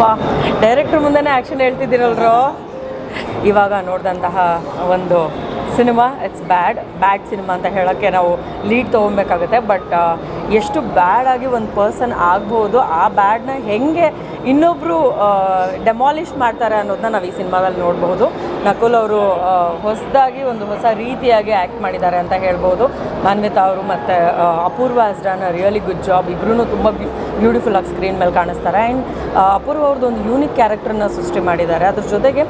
ವಾ ಡೈರೆಕ್ಟ್ರ್ ಮುಂದೆನೇ ಆ್ಯಕ್ಷನ್ ಹೇಳ್ತಿದ್ದೀರಲ್ರೋ? ಇವಾಗ ನೋಡಿದಂತಹ ಒಂದು cinema it's bad bad cinema ಅಂತ ಹೇಳೋಕ್ಕೆ ನಾವು ಲೀಡ್ ತೊಗೊಬೇಕಾಗುತ್ತೆ ಬಟ್ ಎಷ್ಟು ಬ್ಯಾಡ್ ಆಗಿ ಒಂದು ಪರ್ಸನ್ ಆಗ್ಬೋದು, ಆ ಬ್ಯಾಡ್ನ ಹೆಂಗೆ ಇನ್ನೊಬ್ಬರು ಡೆಮಾಲಿಷ್ ಮಾಡ್ತಾರೆ ಅನ್ನೋದನ್ನ ನಾವು ಈ ಸಿನಿಮಾದಲ್ಲಿ ನೋಡಬಹುದು. ನಕುಲ್ ಅವರು ಹೊಸದಾಗಿ ಒಂದು ಹೊಸ ರೀತಿಯಾಗಿ ಆ್ಯಕ್ಟ್ ಮಾಡಿದ್ದಾರೆ ಅಂತ ಹೇಳ್ಬೋದು. ಮಾನ್ವಿತಾ ಅವರು ಮತ್ತು Apoorva done really good job ಇಬ್ಬರೂ ತುಂಬ ಬ್ಯೂಟಿಫುಲ್ ಆಗಿ ಸ್ಕ್ರೀನ್ ಮೇಲೆ ಕಾಣಿಸ್ತಾರೆ. ಆ್ಯಂಡ್ ಅಪೂರ್ವ ಅವ್ರದ್ದು ಒಂದು ಯೂನಿಕ್ ಕ್ಯಾರೆಕ್ಟರ್ನ ಸೃಷ್ಟಿ ಮಾಡಿದ್ದಾರೆ. ಅದ್ರ ಜೊತೆಗೆ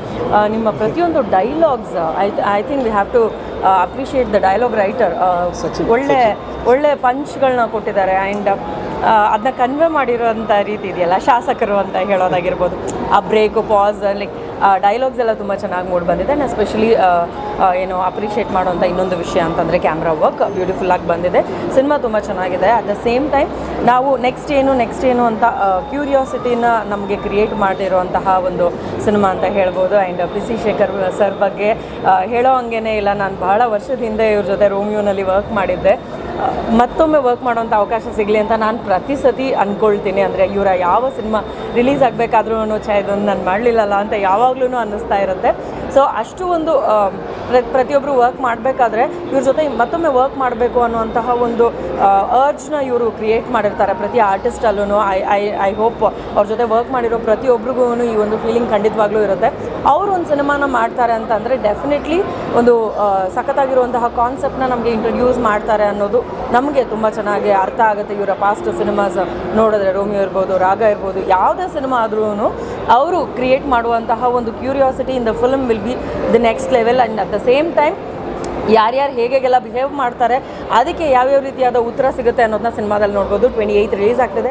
ನಿಮ್ಮ ಪ್ರತಿಯೊಂದು dialogues I I think we have to appreciate the dialogue writer ಒಳ್ಳೆ ಒಳ್ಳೆ ಪಂಚ್ಗಳನ್ನ ಕೊಟ್ಟಿದ್ದಾರೆ ಆ್ಯಂಡ್ ಅದನ್ನ ಕನ್ವೆ ಮಾಡಿರೋಂಥ ರೀತಿ ಇದೆಯಲ್ಲ ಶಾಸಕರು ಅಂತ ಹೇಳೋದಾಗಿರ್ಬೋದು. ಆ ಬ್ರೇಕು ಪಾಸ್ ಲೈಕ್ ಡೈಲಾಗ್ಸ್ ಎಲ್ಲ ತುಂಬ ಚೆನ್ನಾಗಿ ಮೂಡಿ ಬಂದಿದೆ. ಆ್ಯಂಡ್ ಎಸ್ಪೆಷಲಿ ಏನು ಅಪ್ರಿಷಿಯೇಟ್ ಮಾಡುವಂಥ ಇನ್ನೊಂದು ವಿಷಯ ಅಂತಂದರೆ ಕ್ಯಾಮ್ರಾ ವರ್ಕ್ ಬ್ಯೂಟಿಫುಲ್ ಆಗಿ ಬಂದಿದೆ. ಸಿನಿಮಾ ತುಂಬ ಚೆನ್ನಾಗಿದೆ. ಅಟ್ ದ ಸೇಮ್ ಟೈಮ್ ನಾವು ನೆಕ್ಸ್ಟ್ ಏನು ನೆಕ್ಸ್ಟ್ ಏನು ಅಂತ ಕ್ಯೂರಿಯಾಸಿಟಿನ ನಮಗೆ ಕ್ರಿಯೇಟ್ ಮಾಡಿರುವಂತಹ ಒಂದು ಸಿನಿಮಾ ಅಂತ ಹೇಳ್ಬೋದು. And P C Shekhar sir ಬಗ್ಗೆ ಹೇಳೋ ಹಂಗೇನೇ ಇಲ್ಲ. ನಾನು ಬಹಳ ವರ್ಷದ ಹಿಂದೆ ಇವ್ರ ಜೊತೆ ರೋಮಿಯೋನಲ್ಲಿ ವರ್ಕ್ ಮಾಡಿದ್ದೆ. ಮತ್ತೊಮ್ಮೆ ವರ್ಕ್ ಮಾಡೋಂಥ ಅವಕಾಶ ಸಿಗಲಿ ಅಂತ ನಾನು ಪ್ರತಿ ಸತಿ ಅಂದ್ಕೊಳ್ತೀನಿ ಅಂದರೆ ಇವರ ಯಾವ ಸಿನಿಮಾ ರಿಲೀಸ್ ಆಗಬೇಕಾದ್ರೂ ಛೇ ಇದನ್ನು ನಾನು ಮಾಡಲಿಲ್ಲಲ್ಲ ಅಂತ ಯಾವಾಗಲೂ ಅನ್ನಿಸ್ತಾ ಇರುತ್ತೆ. ಸೊ ಅಷ್ಟು ಒಂದು ಪ್ರತಿಯೊಬ್ಬರು ವರ್ಕ್ ಮಾಡಬೇಕಾದ್ರೆ ಇವ್ರ ಜೊತೆ ಮತ್ತೊಮ್ಮೆ ವರ್ಕ್ ಮಾಡಬೇಕು ಅನ್ನುವಂತಹ ಒಂದು ಅರ್ಜ್ನ ಇವರು ಕ್ರಿಯೇಟ್ ಮಾಡಿರ್ತಾರೆ. ಪ್ರತಿ ಆರ್ಟಿಸ್ಟಲ್ಲೂ ಐ ಐ ಐ ಹೋಪ್ ಅವ್ರ ಜೊತೆ ವರ್ಕ್ ಮಾಡಿರೋ ಪ್ರತಿಯೊಬ್ಬರಿಗೂ ಈ ಒಂದು ಫೀಲಿಂಗ್ ಖಂಡಿತವಾಗ್ಲೂ ಇರುತ್ತೆ. ಅವರು ಒಂದು ಸಿನಿಮಾನ ಮಾಡ್ತಾರೆ ಅಂತಂದರೆ ಡೆಫಿನೆಟ್ಲಿ ಒಂದು ಸಖತ್ತಾಗಿರುವಂತಹ ಕಾನ್ಸೆಪ್ಟ್ನ ನಮಗೆ ಇಂಟ್ರೊಡ್ಯೂಸ್ ಮಾಡ್ತಾರೆ ಅನ್ನೋದು ನಮಗೆ ತುಂಬ ಚೆನ್ನಾಗಿ ಅರ್ಥ ಆಗುತ್ತೆ ಇವರ ಪಾಸ್ಟ್ ಸಿನಿಮಾಸ್ ನೋಡಿದ್ರೆ. ರೋಮಿಯೋ ಇರ್ಬೋದು, ರಾಗ ಇರ್ಬೋದು, ಯಾವುದೇ ಸಿನಿಮಾ ಆದ್ರೂ ಅವರು ಕ್ರಿಯೇಟ್ ಮಾಡುವಂತಹ ಒಂದು curiosity in the film will be the next level and at the same time ಯಾರ್ಯಾರು ಹೇಗೆಲ್ಲ ಬಿಹೇವ್ ಮಾಡ್ತಾರೆ, ಅದಕ್ಕೆ ಯಾವ್ಯಾವ ರೀತಿಯಾದ ಉತ್ತರ ಸಿಗುತ್ತೆ ಅನ್ನೋದನ್ನ ಸಿನಿಮಾದಲ್ಲಿ ನೋಡ್ಬೋದು. ಟ್ವೆಂಟಿ ಏಯ್ತ್ ರಿಲೀಸ್ ಆಗ್ತದೆ.